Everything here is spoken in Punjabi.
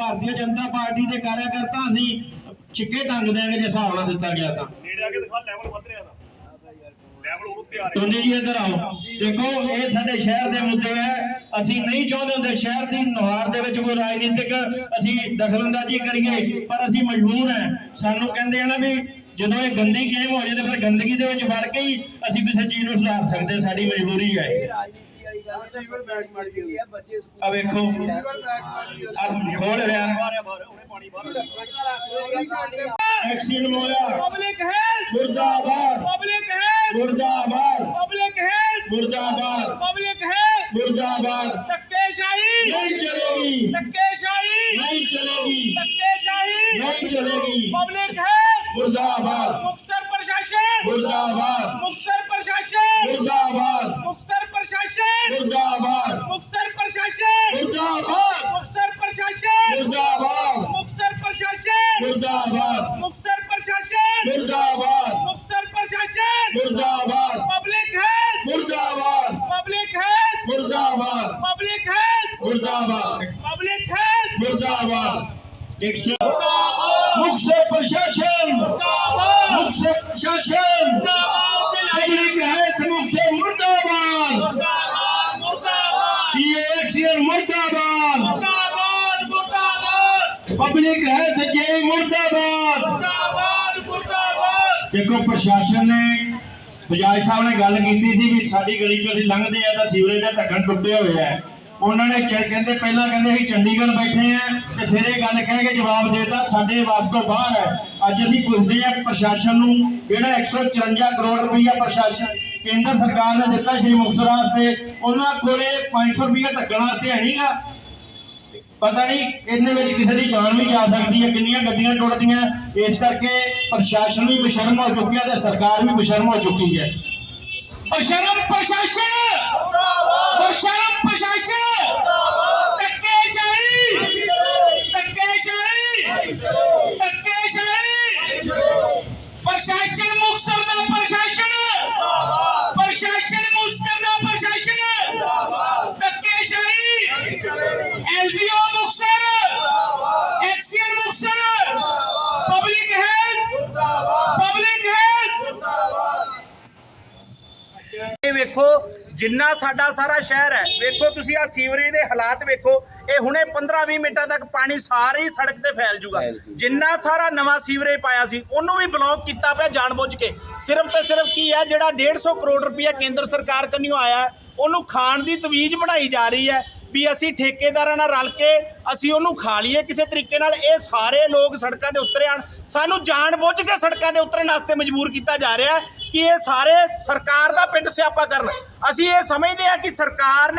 ਭਾਰਤੀ ਜਨਤਾ ਪਾਰਟੀ ਦੇ ਕਾਰਜਕਰਤਾ ਅਸੀਂ ਛਿੱਕੇ ਟੰਗ ਦਿਆਂਗੇ ਜੇ ਹਿਸਾਬ ਨਾਲ ਦਿੱਤਾ ਗਿਆ ਤਾਂ। ਨੇੜੇ ਆ ਕੇ ਦਿਖਾ ਲੈਵਲ ਵੱਧ ਰਿਹਾ ਰਿਹਾ ਟੋਨੀ ਜੀ ਇੱਧਰ ਆਓ। ਦੇਖੋ ਇਹ ਸਾਡੇ ਸ਼ਹਿਰ ਦੇ ਮੁੱਦੇ ਹੈ। ਅਸੀਂ ਨਹੀਂ ਚਾਹੁੰਦੇ ਹੁੰਦੇ ਸ਼ਹਿਰ ਦੀ ਨੁਹਾਰ ਦੇ ਵਿੱਚ ਕੋਈ ਰਾਜਨੀਤਿਕ ਅਸੀਂ ਦਖਲਅੰਦਾਜ਼ੀ ਕਰੀਏ ਪਰ ਅਸੀਂ ਮਜਬੂਰ ਹਾਂ। ਸਾਨੂੰ ਕਹਿੰਦੇ ਆ ਨਾ ਵੀ ਜਦੋਂ ਇਹ ਗੰਦੀ ਗੇਮ ਹੋ ਜਾਏ ਤੇ ਫਿਰ ਗੰਦਗੀ ਦੇ ਵਿੱਚ ਵੜ ਕੇ ਹੀ ਅਸੀਂ ਕਿਸੇ ਚੀਜ਼ ਨੂੰ ਸੁਧਾਰ ਸਕਦੇ ਸਾਡੀ ਮਜਬੂਰੀ ਹੈ ਆ ਵੇਖੋ ਆ ਖੋਲ ਰਿਹਾ ਐਕਸ਼ਨ मुर्दाबाद। धक्केशाही। नहीं चलेगी। नहीं चलेगी। धक्केशाही। नहीं चलेगी। पब्लिक है प्रशासन। मुर्दाबाद। मुख्तर प्रशासन। मुर्दाबाद। जिंदाबाद ਮੁਕਤਸਰ ਪ੍ਰਸ਼ਾਸਨ। जिंदाबाद ਮੁਕਤਸਰ ਪ੍ਰਸ਼ਾਸਨ। जिंदाबाद ਮੁਕਤਸਰ ਪ੍ਰਸ਼ਾਸਨ। जिंदाबाद ਪਬਲਿਕ ਹੈਲਥ मुर्दाबाद ਪਬਲਿਕ ਹੈਲਥ मुर्दाबाद ਪਬਲਿਕ ਹੈਲਥ मुर्दाबाद ਪਬਲਿक ਹੈਲਥ मुर्दाबाद एक मुख्य प्रशासन ਪਬਲਿਕ ਹੈ ਤੇ ਜੇ ਮੁਰਦਾਬਾਦ। ਦੇਖੋ ਪ੍ਰਸ਼ਾਸਨ ਨੇ ਬਜਾਜ ਸਾਹਿਬ ਨੇ ਗੱਲ ਕੀਤੀ ਸੀ ਵੀ ਸਾਡੀ ਗਲੀ ਚੋਂ ਅਸੀਂ ਲੰਘਦੇ ਆ ਤਾਂ ਸੀਵਰੇਜ ਦਾ ਢੱਕਣ ਟੁੱਟੇ ਹੋਏ ਆ ਉਹਨਾਂ ਨੇ ਕਹਿੰਦੇ ਪਹਿਲਾਂ ਕਹਿੰਦੇ ਅਸੀਂ ਚੰਡੀਗੜ੍ਹ ਬੈਠੇ ਆ ਤੇ ਫਿਰ ਇਹ ਗੱਲ ਕਹਿ ਕੇ ਜਵਾਬ ਦੇਤਾ ਸਾਡੇ ਵਾਸ ਤੋਂ ਬਾਹਰ ਹੈ। ਅੱਜ ਅਸੀਂ ਪੁੱਛਦੇ ਆ ਪ੍ਰਸ਼ਾਸਨ ਨੂੰ ਜਿਹੜਾ 154 ਕਰੋੜ ਰੁਪਈਆ ਪ੍ਰਸ਼ਾਸਨ ਕੇਂਦਰ ਸਰਕਾਰ ਨੇ ਦਿੱਤਾ ਸ਼੍ਰੀ ਮੁਕਤਸਰ ਵਾਸਤੇ ਉਹਨਾਂ ਕੋਲੇ 500 ਰੁਪਈਆ ਢੱਕਣ ਵਾਸਤੇ ਹੈ ਨਹੀਂਗਾ ਪਤਾ ਨਹੀਂ ਇਹਦੇ ਵਿੱਚ ਕਿਸੇ ਦੀ ਜਾਨ ਵੀ ਜਾ ਸਕਦੀ ਹੈ, ਕਿੰਨੀਆਂ ਗੱਡੀਆਂ ਟੁੱਟਦੀਆਂ। ਇਸ ਕਰਕੇ ਪ੍ਰਸ਼ਾਸਨ ਵੀ ਬਸ਼ਰਮ ਹੋ ਚੁੱਕਿਆ ਤੇ ਸਰਕਾਰ ਵੀ ਬਸ਼ਰਮ ਹੋ ਚੁੱਕੀ ਹੈ। ਬੇਸ਼ਰਮ ਪ੍ਰਸ਼ਾਸਨ! ਪ੍ਰਸ਼ਾਸਨ! ਇਹ ਵੇਖੋ ਜਿੰਨਾ ਸਾਡਾ ਸਾਰਾ ਸ਼ਹਿਰ ਹੈ ਵੇਖੋ ਤੁਸੀਂ ਆ ਸੀਵਰੇਜ ਦੇ ਹਾਲਾਤ ਵੇਖੋ ਇਹ ਹੁਣੇ 15-20 ਮਿੰਟਾਂ ਤੱਕ ਪਾਣੀ ਸਾਰੇ ਸੜਕ ਤੇ ਫੈਲ ਜੂਗਾ। ਜਿੰਨਾ ਸਾਰਾ ਨਵਾਂ ਸੀਵਰੇਜ ਪਾਇਆ ਸੀ ਉਹਨੂੰ ਵੀ ਬਲੌਕ ਕੀਤਾ ਪਿਆ ਜਾਣਬੁੱਝ ਕੇ। ਸਿਰਫ ਤੇ ਸਿਰਫ ਕੀ ਹੈ ਜਿਹੜਾ 150 ਕਰੋੜ ਰੁਪਇਆ ਕੇਂਦਰ ਸਰਕਾਰ ਕੰਨਿਓ ਆਇਆ ਉਹਨੂੰ ਖਾਣ ਦੀ ਤਵੀਜ ਬਣਾਈ ਜਾ ਰਹੀ ਹੈ ਵੀ ਅਸੀਂ ਠੇਕੇਦਾਰਾਂ ਨਾਲ ਰਲ ਕੇ ਅਸੀਂ ਉਹਨੂੰ ਖਾ ਲਈਏ। ਕਿਸੇ ਤਰੀਕੇ ਨਾਲ ਇਹ ਸਾਰੇ ਲੋਕ ਸੜਕਾਂ ਤੇ ਉਤਰੇ ਆਣ ਸਾਨੂੰ ਜਾਣਬੁੱਝ ਕੇ ਸੜਕਾਂ ਤੇ ਉਤਰਨ ਵਾਸਤੇ ਮਜਬੂਰ ਕੀਤਾ ਜਾ ਰਿਹਾ ਹੈ। ਕਿ ਇਹ ਸਾਰੇ ਸਰਕਾਰ ਦਾ ਪਿੰਡ ਸਿਆਪਾ ਕਰਨ। ਅਸੀਂ ਇਹ ਸਮਝਦੇ ਆ ਕਿ ਸਰਕਾਰ ਨੇ